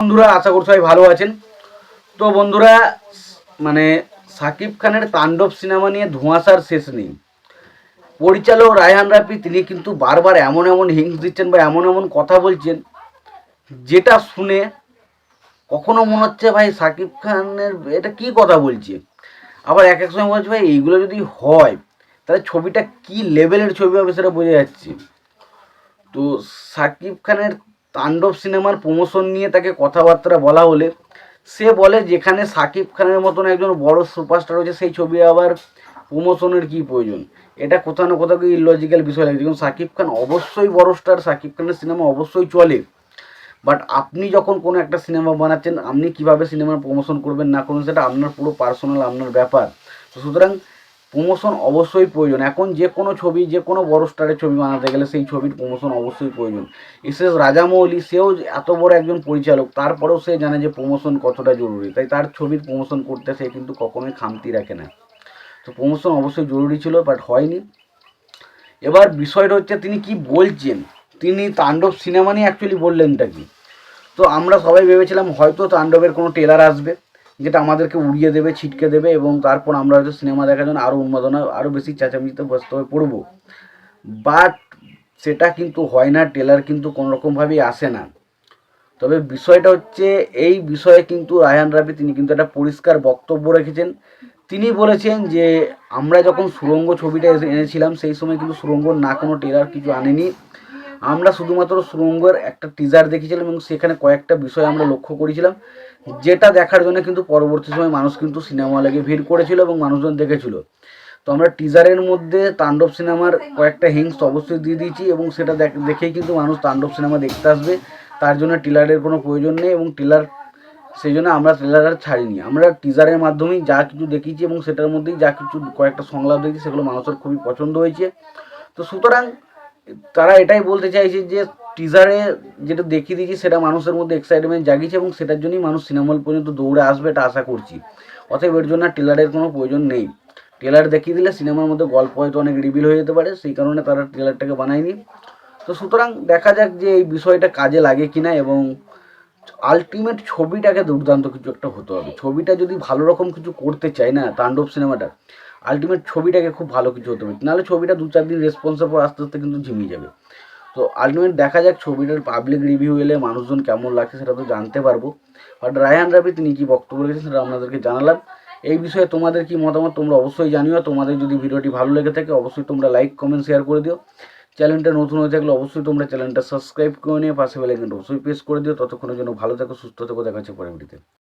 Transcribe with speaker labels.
Speaker 1: বন্ধুরা, আশা করছি সবাই ভালো আছেন। তো বন্ধুরা মানে সাকিব খানের তাণ্ডব সিনেমা নিয়ে ধোঁয়াশার শেষ নেই। পরিচালক রায়হান রাফি, তিনি কিন্তু বারবার এমন এমন হিংস দিচ্ছেন বা এমন এমন কথা বলছেন, যেটা শুনে কখনো মনে হচ্ছে, ভাই, সাকিব খানের, এটা কি কথা বলছে? আবার এক এক সময় বলছে, ভাই, এইগুলো যদি হয়, তাহলে ছবিটা কি লেভেলের ছবি হবে সেটা বোঝা যাচ্ছে। তো সাকিব খানের তাণ্ডব সিনেমার প্রমোশন নিয়ে তাকে কথাবার্তা বলা হলে, সে বলে যেখানে সাকিব খানের মতন একজন বড় সুপারস্টার রয়েছে, সেই ছবি আবার প্রমোশনের কি প্রয়োজন? এটা কোথাও না কোথাও ইলজিক্যাল বিষয় লাগে যেমন সাকিব খান অবশ্যই বড় স্টার সাকিব খানের সিনেমা অবশ্যই চলে। বাট আপনি যখন কোনো একটা সিনেমা বানাচ্ছেন, আপনি কীভাবে সিনেমার প্রমোশন করবেন না করবেন, সেটা আপনার পুরো পার্সোনাল আপনার ব্যাপার। তো সুতরাং প্রমোশন অবশ্যই প্রয়োজন। এখন যে কোনো ছবি, যে কোনো বড় স্টারের ছবি বানাতে গেলে সেই ছবির প্রমোশন অবশ্যই প্রয়োজন। এসএস রাজামৌলি, সেও এত বড় একজন পরিচালক, তারপরেও সে জানে যে প্রমোশন কতটা জরুরি। তাই তার ছবির প্রমোশন করতে সে কিন্তু কখনোই খামতি রাখে না। তো প্রমোশন অবশ্যই জরুরি ছিল বাট হয়নি। এবার বিষয়টা হচ্ছে, তিনি কি বলছেন? তিনি তাণ্ডব সিনেমা নিয়ে অ্যাকচুয়ালি বললেনটা কি? তো আমরা সবাই ভেবেছিলাম হয়তো তাণ্ডবের কোনো টেলার আসবে। যেটা আমাদেরকে উড়িয়ে দেবে, ছিটকে দেবে এবং তারপর আমরা হয়তো সিনেমা দেখার জন্য আরও উন্মাদনা আরও বেশি চেঁচামেচিতে ব্যস্ত হয়ে পড়ব। বাট সেটা কিন্তু হয় না টেলার কিন্তু কোনোরকমভাবেই আসে না। তবে বিষয়টা হচ্ছে, এই বিষয়ে কিন্তু রায়হান রাবি তিনি কিন্তু একটা পরিষ্কার বক্তব্য রেখেছেন। তিনি বলেছেন যে, আমরা যখন সুরঙ্গ ছবিটা এনেছিলাম, সেই সময় কিন্তু সুরঙ্গর না কোনো টেলার কিছু আনেনি। আমরা শুধুমাত্র সুরঙ্গের একটা টিজার দেখেছিলাম এবং সেখানে কয়েকটা বিষয় আমরা লক্ষ্য করেছিলাম, যেটা দেখার জন্য কিন্তু পরবর্তী সময় মানুষ কিন্তু সিনেমা হলে ভিড় করেছিল এবং মানুষজন দেখেছিল। তো আমরা টিজারের মধ্যে তাণ্ডব সিনেমার কয়েকটা হিংস অবশ্যই দিয়ে দিয়েছি এবং সেটা দেখ- দেখেই কিন্তু মানুষ তাণ্ডব সিনেমা দেখতে আসবে। তার জন্য টিলারের কোনো প্রয়োজন নেই এবং টিলার সেই জন্য আমরা ট্রেলার আর ছাড়িনি। আমরা টিজারের মাধ্যমেই যা কিছু দেখিয়েছি এবং সেটার মধ্যেই যা কিছু কয়েকটা সংলাপ দেখেছি, সেগুলো মানুষের খুবই পছন্দ হয়েছে। তো সুতরাং তারা এটাই বলতে চাইছে যে টিজারে যেটা দেখিয়ে দিয়েছি, সেটা মানুষের মধ্যে এক্সাইটমেন্ট জাগিয়েছে এবং সেটার জন্যই মানুষ সিনেমা হল পর্যন্ত দৌড়ে আসবে এটা আশা করছি। অতএব এর জন্য টেলারের কোনো প্রয়োজন নেই। টেলার দেখিয়ে দিলে সিনেমার মধ্যে গল্প হয়তো অনেক রিভিল হয়ে যেতে পারে, সেই কারণে তারা টেলারটাকে বানায়নি। তো সুতরাং দেখা যাক যে এই বিষয়টা কাজে লাগে কিনা এবং আলটিমেট ছবিটাকে দুর্দান্ত কিছু একটা হতে হবে। ছবিটা যদি ভালো রকম কিছু করতে চায় না তাণ্ডব সিনেমাটা আলটিমেট ছবিটাকে খুব ভালো কিছু হতে হবে নাহলে ছবিটা দু চার দিন রেসপন্সের পর আস্তে আস্তে কিন্তু ঝিমিয়ে যাবে। তো আলটিমেট দেখা যাক ছবিটার পাবলিক রিভিউ এলে মানুষজন কেমন লাগছে সেটা তো জানতে পারব। বাট রায়হান রাফি তিনি কী বক্তব্য রেখেছেন সেটা আপনাদেরকে জানালাম। এই বিষয়ে তোমাদের কি মতামত তোমরা অবশ্যই জানিও। তোমাদের যদি ভিডিওটি ভালো লেগে থাকে অবশ্যই তোমরা লাইক কমেন্ট শেয়ার করে দিও। চ্যানেলটা নতুন হয়ে থাকলে অবশ্যই তোমরা চ্যানেলটা সাবস্ক্রাইব করে নিয়ে পাশে বেলাইকনটা অবশ্যই প্রেস করে দিও। ততক্ষণের জন্য ভালো থাকো, সুস্থ থেকো, দেখা হচ্ছে পরের ভিডিওতে